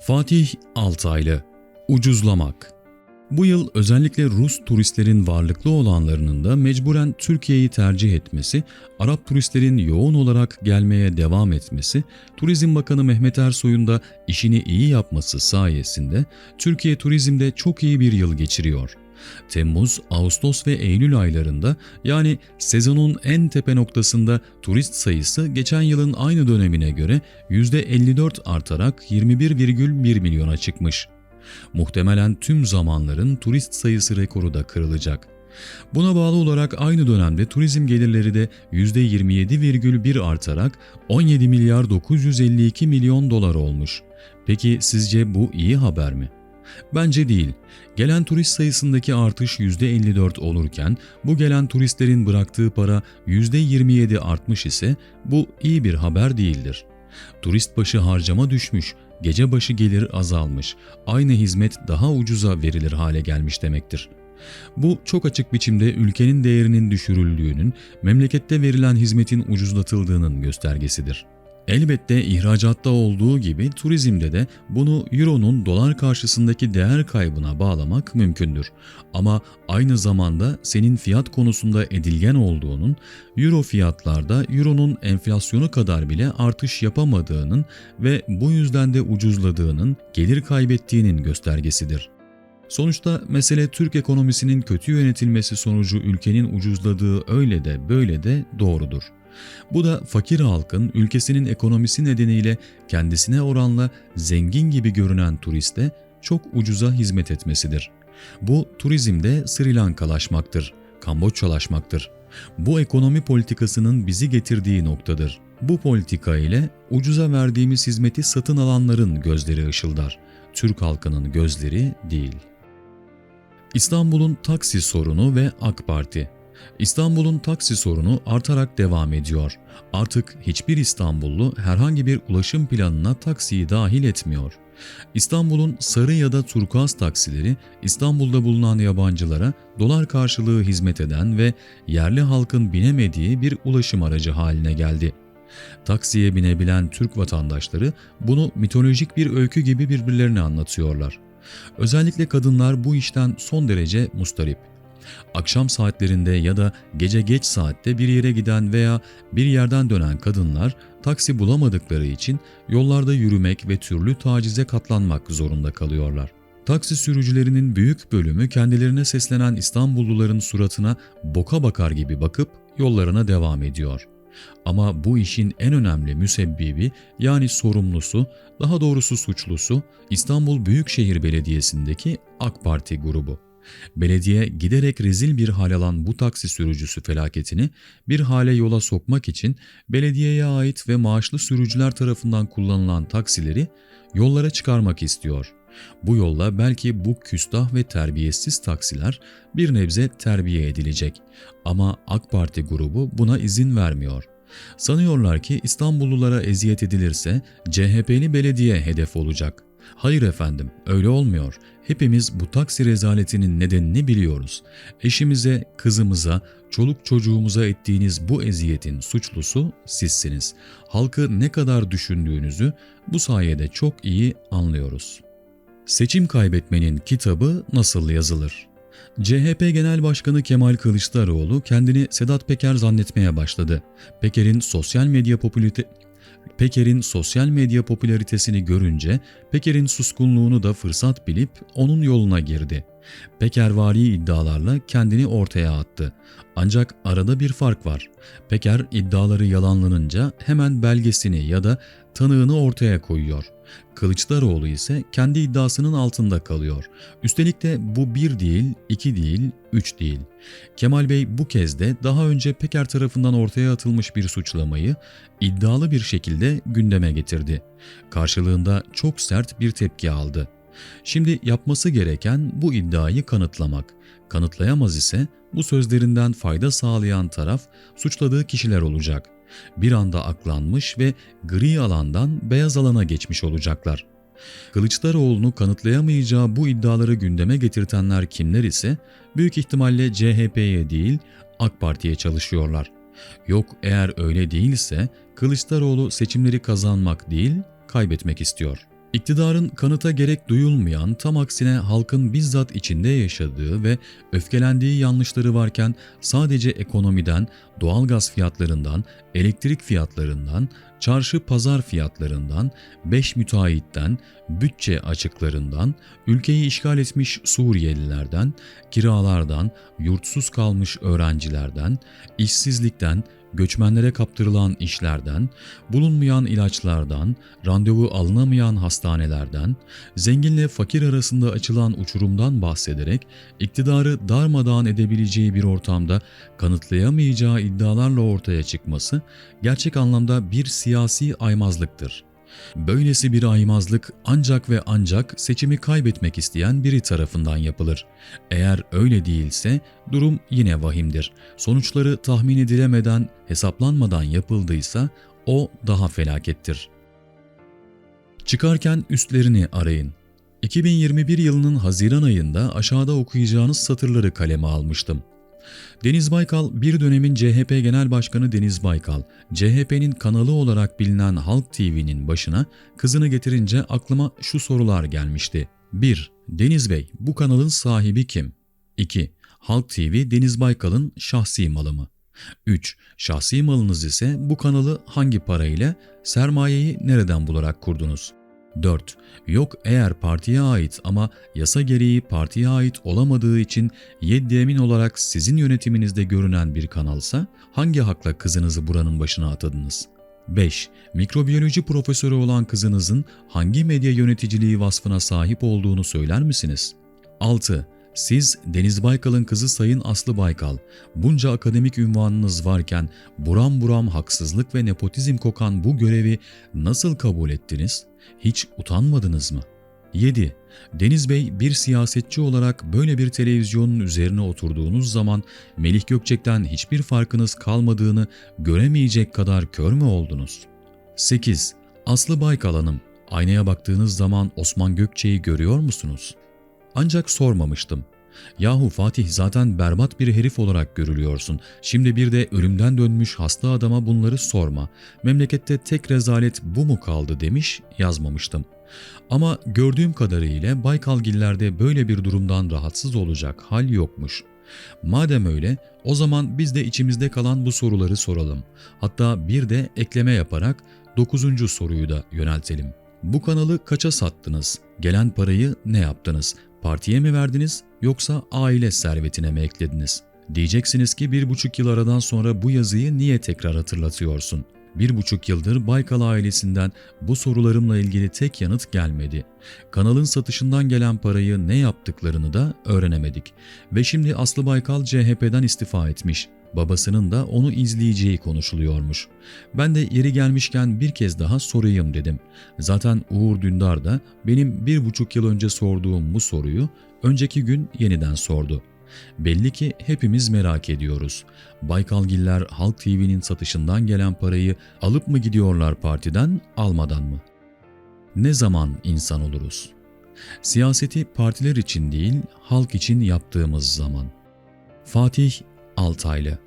Fatih Altaylı Ucuzlamak Bu yıl özellikle Rus turistlerin varlıklı olanlarının da mecburen Türkiye'yi tercih etmesi, Arap turistlerin yoğun olarak gelmeye devam etmesi, Turizm Bakanı Mehmet Ersoy'un da işini iyi yapması sayesinde Türkiye turizmde çok iyi bir yıl geçiriyor. Temmuz, Ağustos ve Eylül aylarında yani sezonun en tepe noktasında turist sayısı geçen yılın aynı dönemine göre %54 artarak 21,1 milyona çıkmış. Muhtemelen tüm zamanların turist sayısı rekoru da kırılacak. Buna bağlı olarak aynı dönemde turizm gelirleri de %27,1 artarak 17 milyar 952 milyon dolar olmuş. Peki sizce bu iyi haber mi? Bence değil. Gelen turist sayısındaki artış %54 olurken bu gelen turistlerin bıraktığı para %27 artmış ise bu iyi bir haber değildir. Turist başı harcama düşmüş, gece başı gelir azalmış, aynı hizmet daha ucuza verilir hale gelmiş demektir. Bu çok açık biçimde ülkenin değerinin düşürüldüğünün, memlekette verilen hizmetin ucuzlatıldığının göstergesidir. Elbette ihracatta olduğu gibi turizmde de bunu euronun dolar karşısındaki değer kaybına bağlamak mümkündür. Ama aynı zamanda senin fiyat konusunda edilgen olduğunun, euro fiyatlarda euronun enflasyonu kadar bile artış yapamadığının ve bu yüzden de ucuzladığının, gelir kaybettiğinin göstergesidir. Sonuçta mesele Türk ekonomisinin kötü yönetilmesi sonucu ülkenin ucuzladığı öyle de böyle de doğrudur. Bu da fakir halkın ülkesinin ekonomisi nedeniyle kendisine oranla zengin gibi görünen turiste çok ucuza hizmet etmesidir. Bu turizmde Sri Lankalaşmaktır, Kamboçyalaşmaktır. Bu ekonomi politikasının bizi getirdiği noktadır. Bu politika ile ucuza verdiğimiz hizmeti satın alanların gözleri ışıldar. Türk halkının gözleri değil. İstanbul'un taksi sorunu ve AK Parti İstanbul'un taksi sorunu artarak devam ediyor. Artık hiçbir İstanbullu herhangi bir ulaşım planına taksiyi dahil etmiyor. İstanbul'un sarı ya da turkuaz taksileri İstanbul'da bulunan yabancılara dolar karşılığı hizmet eden ve yerli halkın binemediği bir ulaşım aracı haline geldi. Taksiye binebilen Türk vatandaşları bunu mitolojik bir öykü gibi birbirlerine anlatıyorlar. Özellikle kadınlar bu işten son derece mustarip. Akşam saatlerinde ya da gece geç saatte bir yere giden veya bir yerden dönen kadınlar taksi bulamadıkları için yollarda yürümek ve türlü tacize katlanmak zorunda kalıyorlar. Taksi sürücülerinin büyük bölümü kendilerine seslenen İstanbulluların suratına boka bakar gibi bakıp yollarına devam ediyor. Ama bu işin en önemli müsebbibi yani sorumlusu, daha doğrusu suçlusu İstanbul Büyükşehir Belediyesi'ndeki AK Parti grubu. Belediye giderek rezil bir hal alan bu taksi sürücüsü felaketini bir hale yola sokmak için belediyeye ait ve maaşlı sürücüler tarafından kullanılan taksileri yollara çıkarmak istiyor. Bu yolla belki bu küstah ve terbiyesiz taksiler bir nebze terbiye edilecek. Ama AK Parti grubu buna izin vermiyor. Sanıyorlar ki İstanbullulara eziyet edilirse CHP'li belediye hedef olacak. Hayır efendim, öyle olmuyor. Hepimiz bu taksi rezaletinin nedenini biliyoruz. Eşimize, kızımıza, çoluk çocuğumuza ettiğiniz bu eziyetin suçlusu sizsiniz. Halkı ne kadar düşündüğünüzü bu sayede çok iyi anlıyoruz. Seçim kaybetmenin kitabı nasıl yazılır? CHP Genel Başkanı Kemal Kılıçdaroğlu kendini Sedat Peker zannetmeye başladı. Peker'in sosyal medya popülarite Peker'in sosyal medya popülaritesini görünce Peker'in suskunluğunu da fırsat bilip onun yoluna girdi. Pekervari iddialarla kendini ortaya attı. Ancak arada bir fark var. Peker iddiaları yalanlanınca hemen belgesini ya da tanığını ortaya koyuyor. Kılıçdaroğlu ise kendi iddiasının altında kalıyor. Üstelik de bu bir değil, iki değil, üç değil. Kemal Bey bu kez de daha önce Peker tarafından ortaya atılmış bir suçlamayı iddialı bir şekilde gündeme getirdi. Karşılığında çok sert bir tepki aldı. Şimdi yapması gereken bu iddiayı kanıtlamak. Kanıtlayamaz ise bu sözlerinden fayda sağlayan taraf suçladığı kişiler olacak. Bir anda aklanmış ve gri alandan beyaz alana geçmiş olacaklar. Kılıçdaroğlu'nu kanıtlayamayacağı bu iddiaları gündeme getirtenler kimler ise büyük ihtimalle CHP'ye değil AK Parti'ye çalışıyorlar. Yok eğer öyle değilse Kılıçdaroğlu seçimleri kazanmak değil kaybetmek istiyor. İktidarın kanıta gerek duyulmayan, tam aksine halkın bizzat içinde yaşadığı ve öfkelendiği yanlışları varken sadece ekonomiden, doğalgaz fiyatlarından, elektrik fiyatlarından, çarşı pazar fiyatlarından, beş müteahhitten, bütçe açıklarından, ülkeyi işgal etmiş Suriyelilerden, kiralardan, yurtsuz kalmış öğrencilerden, işsizlikten, göçmenlere kaptırılan işlerden, bulunmayan ilaçlardan, randevu alınamayan hastanelerden, zenginle fakir arasında açılan uçurumdan bahsederek iktidarı darmadağın edebileceği bir ortamda kanıtlayamayacağı iddialarla ortaya çıkması gerçek anlamda bir siyasi aymazlıktır. Böylesi bir aymazlık ancak ve ancak seçimi kaybetmek isteyen biri tarafından yapılır. Eğer öyle değilse durum yine vahimdir. Sonuçları tahmin edilemeden, hesaplanmadan yapıldıysa o daha felakettir. Çıkarken üstlerini arayın. 2021 yılının Haziran ayında aşağıda okuyacağınız satırları kaleme almıştım. Deniz Baykal bir dönemin CHP Genel Başkanı Deniz Baykal, CHP'nin kanalı olarak bilinen Halk TV'nin başına kızını getirince aklıma şu sorular gelmişti. 1. Deniz Bey, bu kanalın sahibi kim? 2. Halk TV Deniz Baykal'ın şahsi malı mı? 3. Şahsi malınız ise bu kanalı hangi parayla, sermayeyi nereden bularak kurdunuz? 4. Yok eğer partiye ait ama yasa gereği partiye ait olamadığı için yeddi olarak sizin yönetiminizde görünen bir kanalsa hangi hakla kızınızı buranın başına atadınız? 5. Mikrobiyoloji profesörü olan kızınızın hangi medya yöneticiliği vasfına sahip olduğunu söyler misiniz? 6. Siz Deniz Baykal'ın kızı Sayın Aslı Baykal, bunca akademik ünvanınız varken buram buram haksızlık ve nepotizm kokan bu görevi nasıl kabul ettiniz? Hiç utanmadınız mı? 7. Deniz Bey bir siyasetçi olarak böyle bir televizyonun üzerine oturduğunuz zaman Melih Gökçek'ten hiçbir farkınız kalmadığını göremeyecek kadar kör mü oldunuz? 8. Aslı Baykal Hanım, aynaya baktığınız zaman Osman Gökçek'i görüyor musunuz? Ancak sormamıştım. Yahu Fatih zaten berbat bir herif olarak görülüyorsun. Şimdi bir de ölümden dönmüş hasta adama bunları sorma. Memlekette tek rezalet bu mu kaldı demiş yazmamıştım. Ama gördüğüm kadarıyla Baykalgillerde böyle bir durumdan rahatsız olacak hal yokmuş. Madem öyle o zaman biz de içimizde kalan bu soruları soralım. Hatta bir de ekleme yaparak dokuzuncu soruyu da yöneltelim. Bu kanalı kaça sattınız? Gelen parayı ne yaptınız? Partiye mi verdiniz yoksa aile servetine mi eklediniz? Diyeceksiniz ki bir buçuk yıl aradan sonra bu yazıyı niye tekrar hatırlatıyorsun? Bir buçuk yıldır Baykal ailesinden bu sorularımla ilgili tek yanıt gelmedi. Kanalın satışından gelen parayı ne yaptıklarını da öğrenemedik. Ve şimdi Aslı Baykal CHP'den istifa etmiş. Babasının da onu izleyeceği konuşuluyormuş. Ben de yeri gelmişken bir kez daha sorayım dedim. Zaten Uğur Dündar da benim bir buçuk yıl önce sorduğum bu soruyu önceki gün yeniden sordu. Belli ki hepimiz merak ediyoruz. Baykalgiller Halk TV'nin satışından gelen parayı alıp mı gidiyorlar partiden, almadan mı? Ne zaman insan oluruz? Siyaseti partiler için değil, halk için yaptığımız zaman. Fatih Altaylı